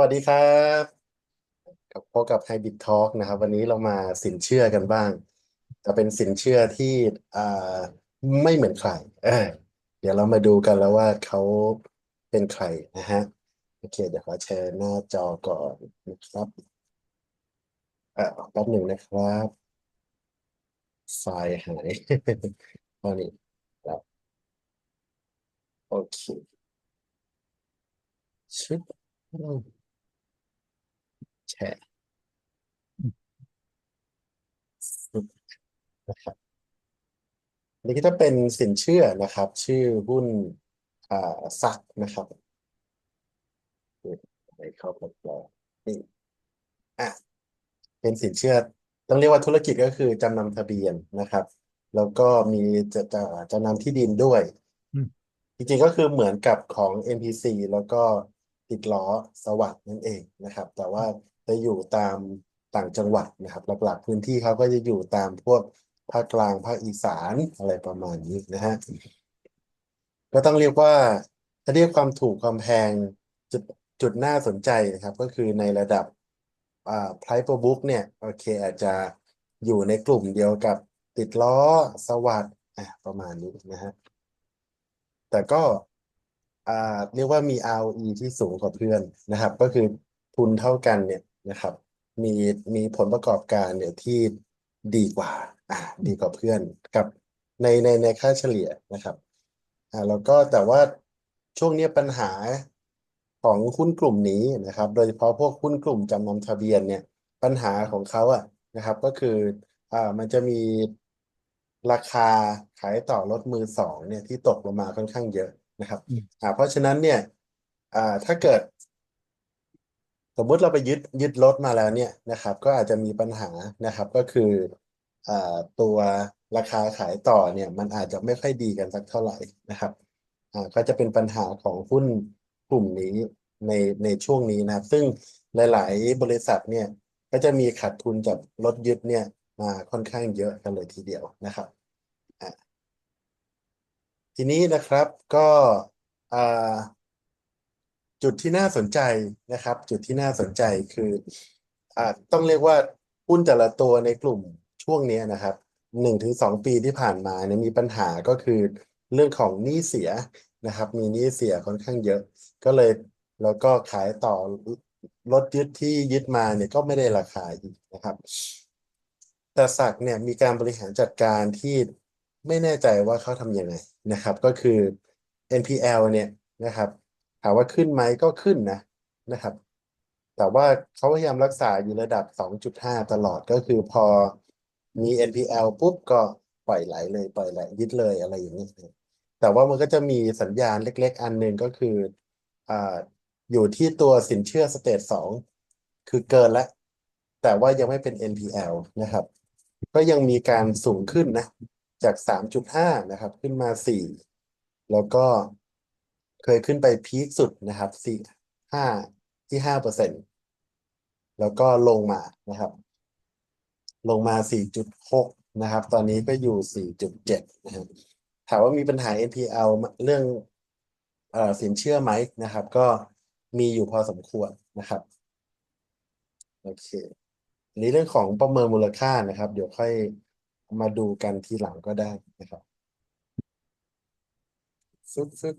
วัสดีครับกับพบกับ Hybrid Talk นะครับ วันนี้เรามาสินเชื่อกันบ้าง จะเป็นสินเชื่อที่อ่าไม่เหมือนใครเเดี๋ยวเรามาดูกันแล้วว่าเขาเป็นใครนะฮะโอเค เดี๋ยวขอแชร์หน้าจอก่อนนะครับอ่าแป๊บหนึ่งนะครับ ไฟล์หายตอนนี้ครับโอเคชึบอืม แชร์ฟึบนะครับอันนี้ก็จะเป็นสินเชื่อนะครับ ชื่อหุ้นอ่าซักนะครับไปเข้าไปแปลนี่อะเป็นสินเชื่อต้องเรียกว่าธุรกิจก็คือจำนำทะเบียนนะครับ แล้วก็มีจะจะจำนำที่ดินด้วยอืมจริงๆก็คือเหมือนกับของ NPC แล้วก็ติดล้อสวัสด์นั่นเองนะครับ แต่ว่า จะอยู่ตามต่างจังหวัดนะครับ หลักๆพื้นที่เขาก็จะอยู่ตามพวกภาคกลางภาคอีสานอะไรประมาณนี้นะฮะก็ต้องเรียกว่าถ้าเรียกความถูกความแพงจุดจุดน่าสนใจนะครับ ก็คือในระดับอ่า price per book เนี่ยโอเคอาจจะอยู่ในกลุ่มเดียวกับติดล้อสวัสด์อะประมาณนี้นะฮะแต่ก็อ่าเรียกว่ามี ROE ที่สูงกว่าเพื่อนนะครับ ก็คือทุนเท่ากันเนี่ย นะครับ มีมีผลประกอบการเนี่ยที่ดีกว่าอ่าดีกว่าเพื่อนกับในในในค่าเฉลี่ยนะครับอ่าแล้วก็แต่ว่าช่วงนี้ปัญหาของหุ้นกลุ่มนี้นะครับ โดยเฉพาะพวกหุ้นกลุ่มจำนำทะเบียนเนี่ยปัญหาของเขาอะนะครับ ก็คืออ่ามันจะมีราคาขายต่อรถมือสองเนี่ยที่ตกลงมาค่อนข้างเยอะนะครับอืมอ่าเพราะฉะนั้นเนี่ยอ่าถ้าเกิด สมมุติเราไปยึดยึดรถมาแล้วเนี่ยนะครับ ก็อาจจะมีปัญหานะครับ ก็คืออ่าตัวราคาขายต่อเนี่ยมันอาจจะไม่ค่อยดีกันสักเท่าไหร่นะครับอ่าก็จะเป็นปัญหาของหุ้นกลุ่มนี้ในในช่วงนี้นะครับ ซึ่งหลาย ๆ บริษัทเนี่ยก็จะมีขาดทุนจากรถยึดเนี่ยมาค่อนข้างเยอะกันเลยทีเดียวนะครับทีนี้นะครับก็อ่า จุดที่น่าสนใจนะครับ จุดที่น่าสนใจคืออ่าต้องเรียกว่าหุ้นแต่ละตัวในกลุ่มช่วงนี้นะครับหนึ่งถึงสองปีที่ผ่านมาเนี่ยมีปัญหาก็คือเรื่องของหนี้เสียนะครับ มีหนี้เสียค่อนข้างเยอะ ก็เลยแล้วก็ขายต่อรถยึดที่ยึดมาเนี่ยก็ไม่ได้ราคาอีกนะครับแต่สักเนี่ยมีการบริหารจัดการที่ไม่แน่ใจว่าเขาทำยังไงนะครับ ก็คือ NPL เนี่ยนะครับ ถามว่าขึ้นไหมก็ขึ้นนะนะครับ แต่ว่าเขาพยายามรักษาอยู่ระดับ 2.5 ตลอดก็คือพอมี NPL ปุ๊บก็ปล่อยไหลเลยปล่อยไหลยึดเลยอะไรอย่างนี้แต่ว่ามันก็จะมีสัญญาณเล็ก ๆ อันหนึ่งก็คืออ่าอยู่ที่ตัวสินเชื่อสเตจสองคือเกินแล้วแต่ว่ายังไม่เป็น NPL นะครับ ก็ยังมีการสูงขึ้นนะ จาก 3.5 นะครับ ขึ้นมา 4 แล้วก็ เคยขึ้นไปพีคสุดนะครับ4 5ที่5เปอร์เซ็นต์แล้วก็ลงมานะครับ ลงมา 4.6 นะครับ ตอนนี้ก็อยู่ 4.7 นะครับถามว่ามีปัญหา NPL เรื่องเอ่อสินเชื่อไหมนะครับ ก็มีอยู่พอสมควรนะครับ โอเคอันนี้เรื่องของประเมินมูลค่านะครับ เดี๋ยวค่อยมาดูกันทีหลังก็ได้นะครับฟึบฟึบ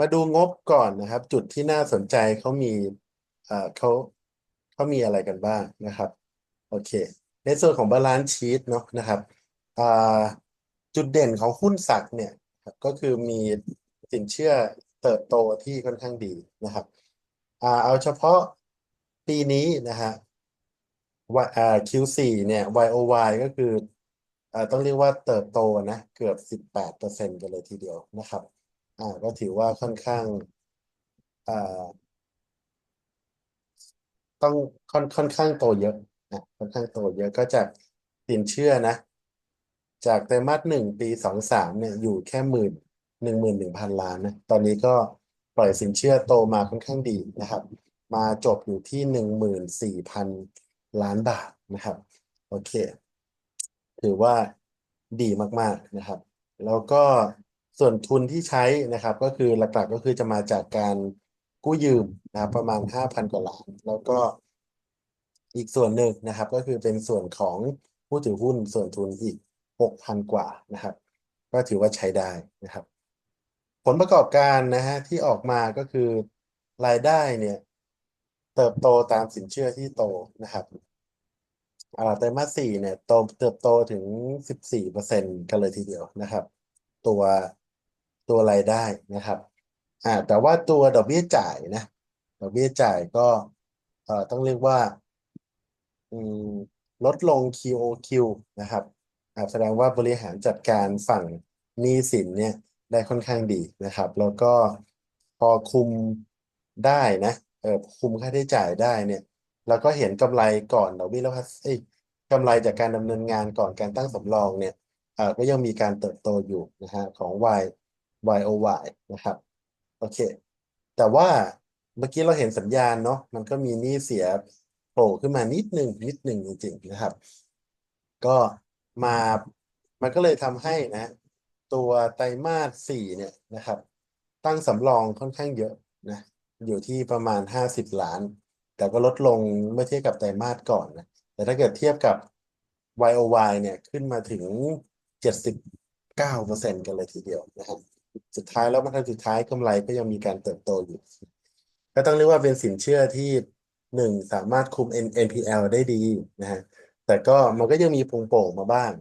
มาดูงบก่อนนะครับ จุดที่น่าสนใจเขามีเอ่อเขาเขามีอะไรกันบ้างนะครับ โอเค ในส่วนของบาลานซ์ชีตเนาะนะครับอ่าจุดเด่นของหุ้นสักเนี่ยก็คือมีสินเชื่อเติบโตที่ค่อนข้างดีนะครับอ่าเอาเฉพาะปีนี้นะฮะว่าอ่า Q4 เนี่ย YOY ก็คืออ่าต้องเรียกว่าเติบโตนะ เกือบสิบแปดเปอร์เซ็นต์กันเลยทีเดียวนะครับ อ่าก็ถือว่าค่อนข้างอ่าต้องค่อนค่อนข้างโตเยอะนะค่อนข้างโตเยอะก็จากสินเชื่อนะ จากไตรมาสหนึ่งปีสองสามเนี่ยอยู่แค่หมื่นหนึ่งหมื่นหนึ่งพันล้านนะตอนนี้ก็ปล่อยสินเชื่อโตมาค่อนข้างดีนะครับ มาจบอยู่ที่หนึ่งหมื่นสี่พันล้านบาทนะครับ โอเค ถือว่าดีมาก ๆนะครับ แล้วก็ ส่วนทุนที่ใช้นะครับ ก็คือหลักๆก็คือจะมาจากการกู้ยืมนะครับประมาณห้าพันกว่าล้านแล้วก็อีกส่วนหนึ่งนะครับ ก็คือเป็นส่วนของผู้ถือหุ้นส่วนทุนอีกหกพันกว่านะครับ ก็ถือว่าใช้ได้นะครับ ผลประกอบการนะฮะที่ออกมาก็คือรายได้เนี่ย เติบโตตามสินเชื่อที่โตนะครับอ่าไตรมาสสี่เนี่ยโตเติบโตถึงสิบสี่เปอร์เซ็นต์กันเลยทีเดียวนะครับ ตัว ตัวรายได้นะครับอ่าแต่ว่าตัวดอกเบี้ยจ่ายนะดอกเบี้ยจ่ายก็เอ่อต้องเรียกว่าอืมลดลง QOQ นะครับอ่าแสดงว่าบริหารจัดการฝั่งหนี้สินเนี่ยได้ค่อนข้างดีนะครับ แล้วก็พอคุมได้นะเออคุมค่าใช้จ่ายได้เนี่ยเราก็เห็นกำไรก่อนดอกเบี้ยแล้วเอ้ยกำไรจากการดำเนินงานก่อนการตั้งสำรองเนี่ยอ่าก็ยังมีการเติบโตอยู่นะฮะของ Y YOY นะครับ โอเค แต่ว่าเมื่อกี้เราเห็นสัญญาณเนาะมันก็มีหนี้เสียโผล่ขึ้นมานิดหนึ่งนิดหนึ่งจริงๆนะครับ ก็มามันก็เลยทำให้นะ ตัวไตรมาสสี่เนี่ยนะครับ ตั้งสำรองค่อนข้างเยอะนะ อยู่ที่ประมาณห้าสิบล้าน แต่ก็ลดลงเมื่อเทียบกับไตรมาสก่อนนะ แต่ถ้าเกิดเทียบกับ YOY เนี่ยขึ้นมาถึงเจ็ดสิบเก้าเปอร์เซ็นต์กันเลยทีเดียวนะครับ สุดท้ายแล้วบรรทัดสุดท้ายกำไรก็ยังมีการเติบโตอยู่ ก็ต้องเรียกว่าเป็นสินเชื่อที่หนึ่งสามารถคุม NPL ได้ดีนะฮะแต่ก็มันก็ยังมีโป่งๆมาบ้าง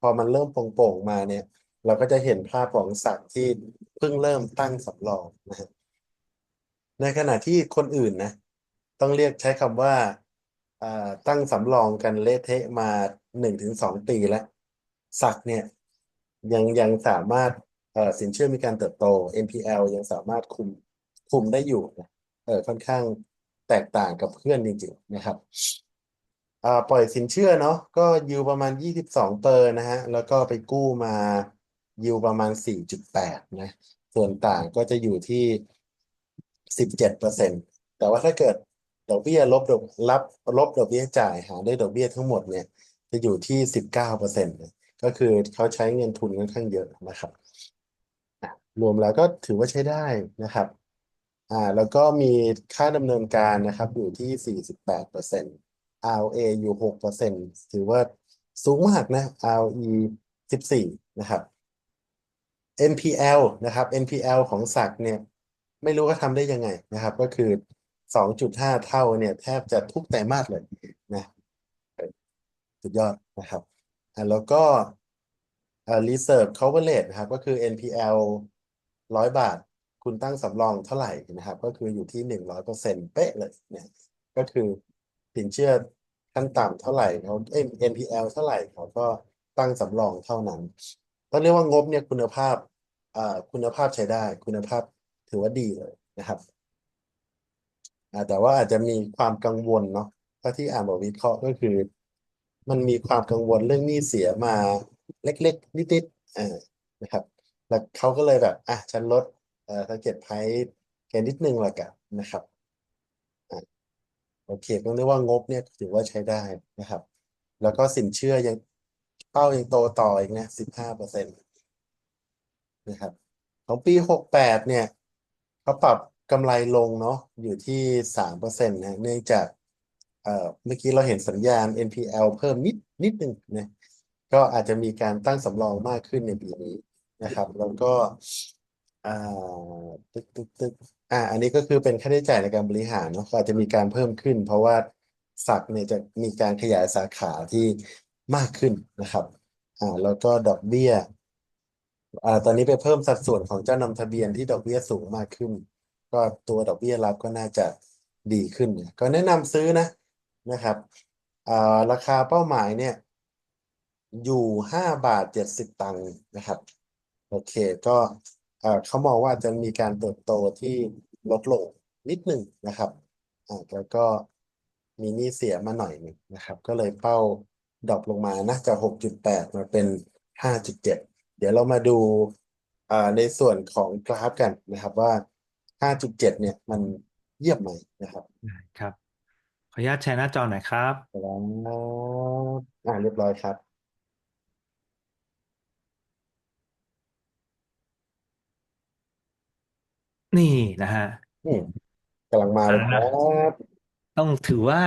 พอมันเริ่มโป่งๆมาเนี่ย เราก็จะเห็นภาพของสัตว์ที่เพิ่งเริ่มตั้งสำรองนะฮะในขณะที่คนอื่นนะ ต้องเรียกใช้คำว่าอ่าตั้งสำรองกันเละเทะมาหนึ่งถึงสองปีแล้ว สักเนี่ยยังยังสามารถ สินเชื่อมีการเติบโต NPL ยังสามารถคุมคุมได้อยู่นะเออค่อนข้างแตกต่างกับเพื่อนจริงๆนะครับอ่าปล่อยสินเชื่อเนาะก็ยิวประมาณ 22เปอร์นะฮะแล้วก็ไปกู้มายิวประมาณ 4.8นะส่วนต่างก็จะอยู่ที่ 17เปอร์เซ็นต์แต่ว่าถ้าเกิดดอกเบี้ยลบดอกรับลบดอกเบี้ยจ่ายหารด้วยดอกเบี้ยทั้งหมดเนี่ยจะอยู่ที่ 19เปอร์เซ็นต์ก็คือเขาใช้เงินทุนค่อนข้างเยอะนะครับ รวมแล้วก็ถือว่าใช้ได้นะครับอ่าแล้วก็มีค่าดำเนินการนะครับอยู่ที่ 48เปอร์เซ็นต์ ROA อยู่6เปอร์เซ็นต์ถือว่าสูงมากนะ ROE 14 นะครับ NPL นะครับ NPL ของสักเนี่ยไม่รู้ว่าทำได้ยังไงนะครับ ก็คือ 2.5 เท่าเนี่ยแทบจะทุกไตรมาสเลยนะสุดยอดนะครับอ่าแล้วก็อ่า reserve coverage นะครับก็คือ NPL ร้อยบาท คุณตั้งสำรองเท่าไหร่นะครับ ก็คืออยู่ที่หนึ่งร้อยเปอร์เซ็นต์เป๊ะเลยเนี่ยก็คือสินเชื่อขั้นต่ำเท่าไหร่เขาเอ้ย NPL เท่าไหร่เขาก็ตั้งสำรองเท่านั้นต้องเรียกว่างบเนี่ยคุณภาพอ่าคุณภาพใช้ได้ คุณภาพถือว่าดีเลยนะครับอ่าแต่ว่าอาจจะมีความกังวลเนาะถ้าที่อ่านบทวิเคราะห์ก็คือ มันมีความกังวลเรื่องหนี้เสียมาเล็ก ๆ นิดๆอ่านะครับ แล้วเขาก็เลยแบบอะฉันลดเอ่อ target price แค่นิดนึงละกันนะครับอโอเคต้องเรียกว่างบเนี่ยถือว่าใช้ได้นะครับ แล้วก็สินเชื่อยังเป้ายังโตต่ออีกนะสิบห้าเปอร์เซ็นต์นะครับ ของปีหกแปดเนี่ยเขาปรับกำไรลงเนาะอยู่ที่สามเปอร์เซ็นต์นะเนื่องจากเอ่อเมื่อกี้เราเห็นสัญญาณ NPL เพิ่มนิดนิดนึงนะก็อาจจะมีการตั้งสำรองมากขึ้นในปีนี้ นะครับ แล้วก็อ่าตึกตึกตึกอ่า อันนี้ก็คือเป็นค่าใช้จ่ายในการบริหารเนาะก็อาจจะมีการเพิ่มขึ้น เพราะว่าสักเนี่ยจะมีการขยายสาขาที่มากขึ้นนะครับอ่าแล้วก็ดอกเบี้ยอ่าตอนนี้ไปเพิ่มสัดส่วนของเจ้านำทะเบียนที่ดอกเบี้ยสูงมากขึ้น ก็ตัวดอกเบี้ยรับก็น่าจะดีขึ้น ก็แนะนำซื้อนะนะครับอ่าราคาเป้าหมายเนี่ย อยู่ห้าบาทเจ็ดสิบตังค์นะครับ โอเค ก็เอ่อเขามองว่าจะมีการเติบโตที่ลดลงนิดหนึ่งนะครับอ่าแล้วก็มีหนี้เสียมาหน่อยหนึงนะครับ ก็เลยเป้าดรอปลงมานะจากหกจุดแปดมาเป็นห้าจุดเจ็ดเดี๋ยวเรามาดูอ่าในส่วนของกราฟกันนะครับว่าห้าจุดเจ็ดเนี่ยมันเยี่ยมไหมนะครับได้ครับ ขออนุญาตแชร์หน้าจอหน่อยครับแล้วอ่าเรียบร้อยครับ นี่นะฮะ อืมำลังมาเลยครัอ่าบต้องถือว่า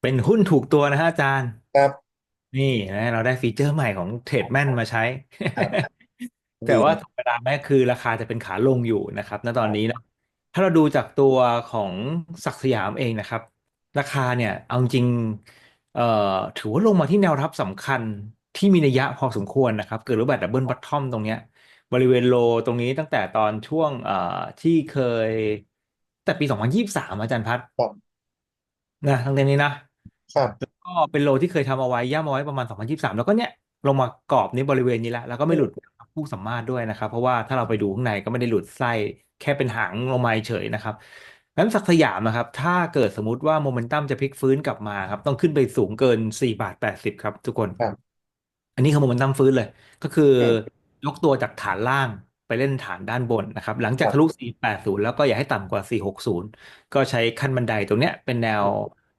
เป็นหุ้นถูกตัวนะฮะอาจารย์ ครับนี่นะเราได้ฟีเจอร์ใหม่ของเทรดแมนมาใช้ ครับแต่ดีว่าธรรมดาแม้คือราคาจะเป็นขาลงอยู่นะครับณตอนนี้ครับเนาะถ้าเราดูจากตัวของศักดิ์สยามเองนะครับ ราคาเนี่ยเอาจริงเอ่อถือว่าลงมาที่แนวรับสำคัญที่มีนัยยะพอสมควรนะครับ เกิดรูปแบบดับเบิลบอททอมตรงเนี้ย บริเวณโลตรงนี้ตั้งแต่ตอนช่วงเอ่อที่เคย แต่ปี2023อาจารย์พัฒน์ครับนะทั้งเดือนนี้นะครับก็เป็นโลที่เคยทำเอาไว้ย่ำเอาไว้ประมาณ2023แล้วก็เนี่ยลงมากรอบนี้บริเวณนี้แล้วแล้วก็ไม่หลุดผู้สัมมาทด้วยนะครับ เพราะว่าถ้าเราไปดูข้างในก็ไม่ได้หลุดไส้แค่เป็นหางลงมาเฉยนะครับนั้นศักดิ์สยามนะครับ ถ้าเกิดสมมุติว่าโมเมนตัมจะพลิกฟื้นกลับมาครับ ต้องขึ้นไปสูงเกิน4บาท80ครับ ทุกคนครับอันนี้คือโมเมนตัมฟื้นเลย ก็คืออืม ยกตัวจากฐานล่างไปเล่นฐานด้านบนนะครับ หลังคจากทะลุรับ480 แล้วก็อย่าให้ต่ำกว่า 460 ก็ใช้ขั้นบันไดตรงเนี้ยเป็นแนว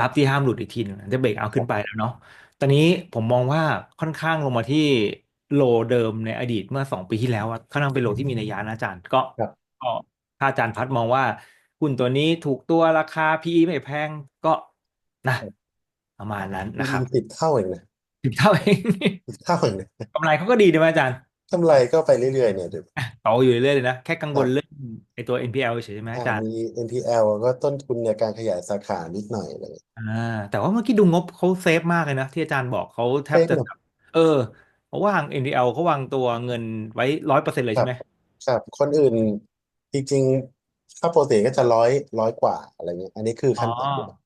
รับที่ห้ามหลุดอีกทีหนึงจะเบรกเอาขึ้นไปแล้วเนาะ ตอนนี้ผมมองว่าค่อนข้างลงมาที่โลเดิมในอดีตเมื่อสองปีที่แล้วอะค่อนข้างเป็นโลที่มีนัยยะนะอาจารย์ ก็ครับก็ถ้าอาจารย์พัดมองว่าหุ้นตัวนี้ถูกตัวราคา PE ไม่แพงก็นะประมาณนั้นนะครับยิงติดเท่าเองนะถึงเท่าเองติดเท่าเองนะกำไรเขาก็ดีนะอาจารย์ กำไรก็ไปเรื่อยๆเนี่ยเดี๋ยวโตอยู่เรื่อยๆเลยนะ แค่กังครับวลเรื่องไอ้ตัว NPL เฉยๆใช่ไหมอ่าอาจารย์ มี NPL ก็ต้นทุนในการขยายสาขานิดหน่อยอะไรเลยอ่าแต่ว่าเมื่อกี้ดูงบเขาเซฟมากเลยนะ ที่อาจารย์บอกเขาแทบจะเป๊ะหมดเออเขาวาง NPL เขาวางตัวเงินไว้ร้อยเปอร์เซ็นต์เลยครับใช่ไหมครับคนอื่นจริงๆค่าปกติก็จะร้อยร้อยกว่าอะไรเงี้ยอันนี้คืออ๋อขั้นต่ำอยู่แล้ว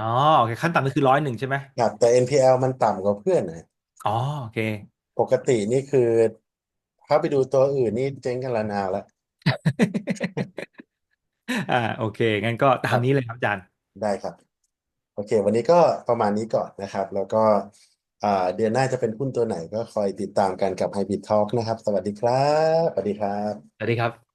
อ๋อโอเคขั้นต่ำก็คือร้อยหนึ่งใช่ไหมครับแต่ NPL มันต่ำกว่าเพื่อนนะอ๋อโอเค ปกตินี่คือ ถ้าไปดูตัวอื่นนี่เจ๊งกันละนานแล้วอ่า โอเค งั้นก็ตามนี้เลยครับครับอาจารย์ ได้ครับ โอเค วันนี้ก็ประมาณนี้ก่อนนะครับ แล้วก็อ่าเดือนหน้าจะเป็นหุ้นตัวไหนก็คอยติดตามกันกับ Hybrid Talk นะครับ สวัสดีครับ สวัสดีครับ สวัสดีครับ